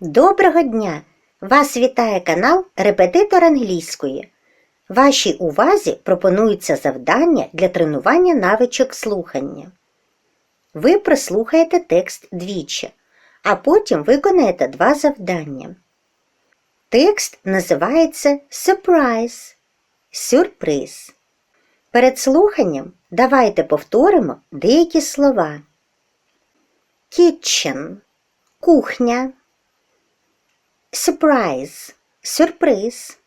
Доброго дня! Вас вітає канал Репетитор англійської. Вашій увазі пропонується завдання для тренування навичок слухання. Ви прослухаєте текст двічі, а потім виконаєте два завдання. Текст називається Surprise сюрприз. Перед слуханням давайте повторимо деякі слова. Kitchen – кухня. Surprise – сюрприз.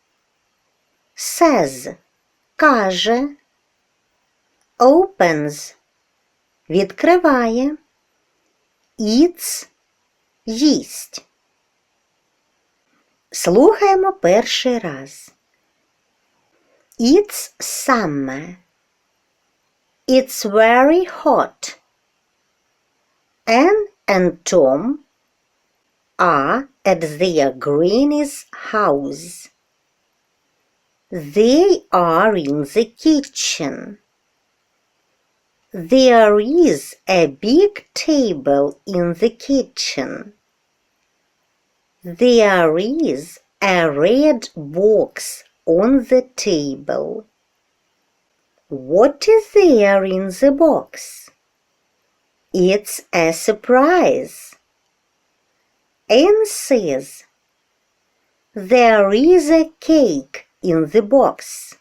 Says – каже. Opens – відкриває. Eats – їсть. Слухаємо перший раз. It's summer. It's very hot. Anne and Tom are at their granny's house. They are in the kitchen. There is a big table in the kitchen. There is a red box on the table. What is there in the box? It's a surprise. Anne says, There is a cake in the box.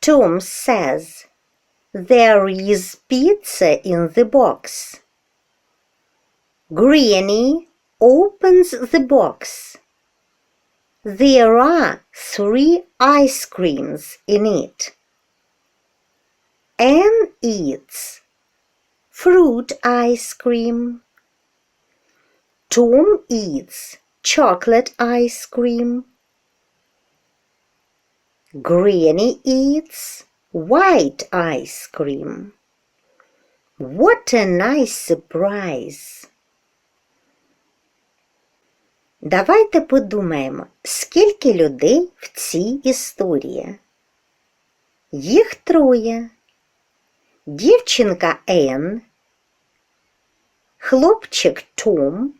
Tom says, There is pizza in the box. Granny opens the box. There are three ice creams in it. Anne eats fruit ice cream. Tom eats chocolate ice cream. Granny eats white ice cream. What a nice surprise! Давайте подумаємо, скільки людей в цій історії. Їх троє. Дівчинка Ен, хлопчик Том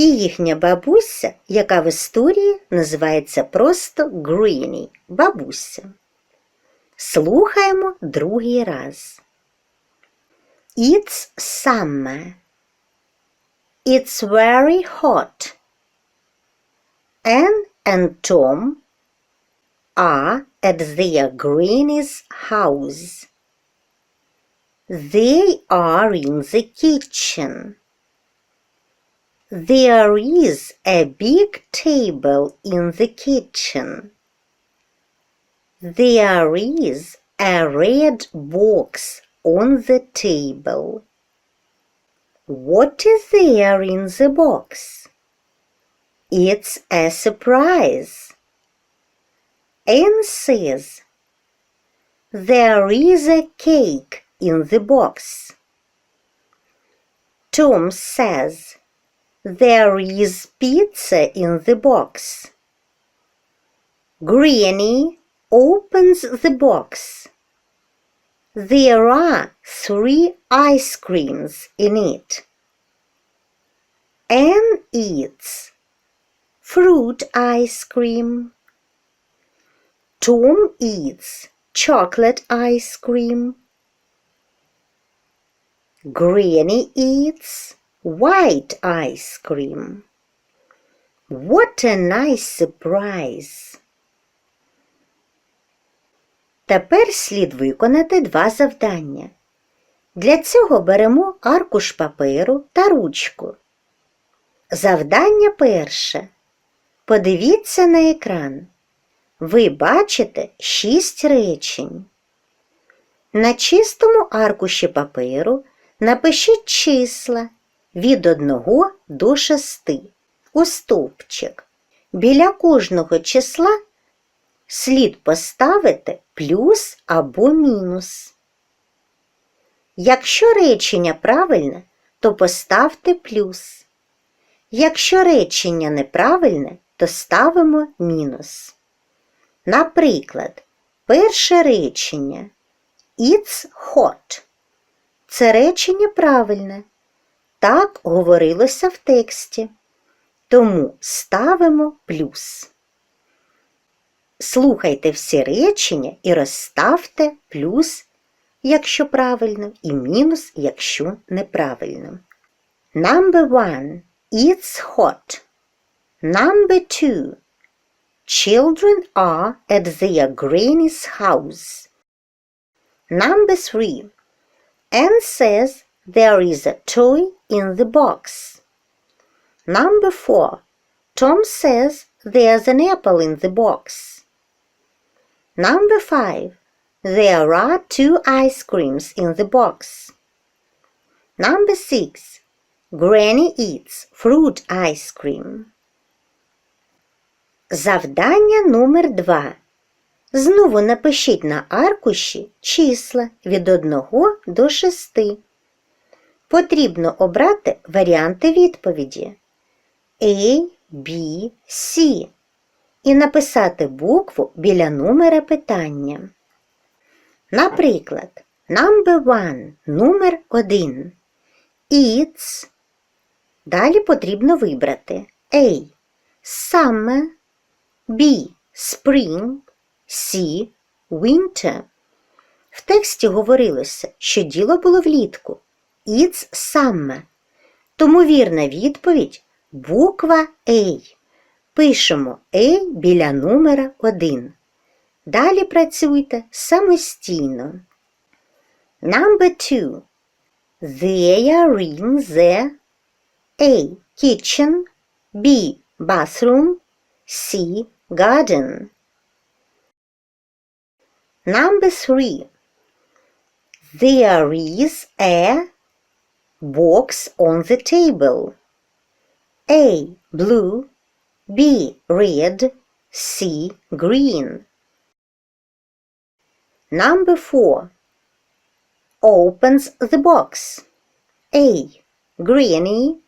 і їхня бабуся, яка в історії називається просто Гріні, бабуся. Слухаємо другий раз. It's summer. It's very hot. Anne and Tom are at their granny's house. They are in the kitchen. There is a big table in the kitchen. There is a red box on the table. What is there in the box? It's a surprise. Anne says, There is a cake in the box. Tom says, There is pizza in the box. Granny opens the box. There are three ice creams in it. Anne eats fruit ice cream. Tom eats chocolate ice cream. Granny eats white ice cream. What a nice surprise! Тепер слід виконати два завдання. Для цього беремо аркуш паперу та ручку. Завдання перше. Подивіться на екран. Ви бачите шість речень. На чистому аркуші паперу напишіть числа від 1 до 6 у стовпчик. Біля кожного числа слід поставити плюс або мінус. Якщо речення правильне, то поставте плюс. Якщо речення неправильне, то ставимо мінус. Наприклад, перше речення It's hot. Це речення правильне, Так говорилося в тексті. Тому ставимо плюс. Слухайте всі речення і розставте плюс, якщо правильно, і мінус, якщо неправильно. Number one. It's hot. Number two. Children are at their granny's house. Number three. Anne says there is a toy in the box. Number four. Tom says there's an apple in the box. Number five. There are two ice creams in the box. Number six. Granny eats fruit ice cream. Завдання номер два. Знову напишіть на аркуші числа від 1 до 6. Потрібно обрати варіанти відповіді A, B, C і написати букву біля номера питання. Наприклад, number one, номер 1. It's. Далі потрібно вибрати A. Summer, B. Spring, C. Winter. В тексті говорилося, що діло було влітку. It's summer. Тому вірна відповідь буква A. Пишемо A біля номера 1. Далі працюйте самостійно. Number 2. They are in the A. Kitchen B. Bathroom C. Garden Number 3. There is a box on the table. A. Blue B. Red C. Green Number 4. Opens the box. A. Granny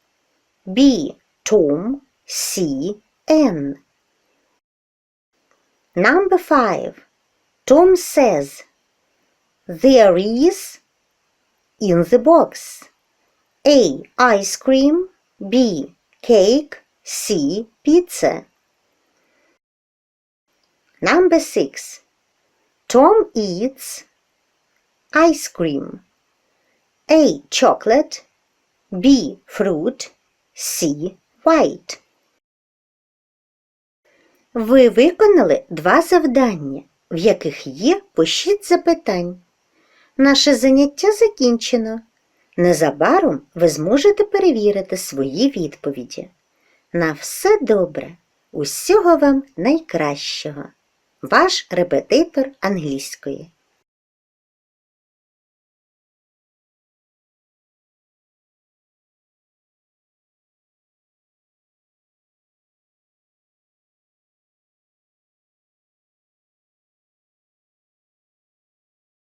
B. Tom C. Anne Number 5. Tom says there is in the box A. Ice cream B. Cake C. Pizza Number 6. Tom eats ice cream A. Chocolate B. Fruit C. White Ви виконали два завдання, в яких є по шість запитань. Наше заняття закінчено. Незабаром ви зможете перевірити свої відповіді. На все добре, усього вам найкращого. Ваш репетитор англійської.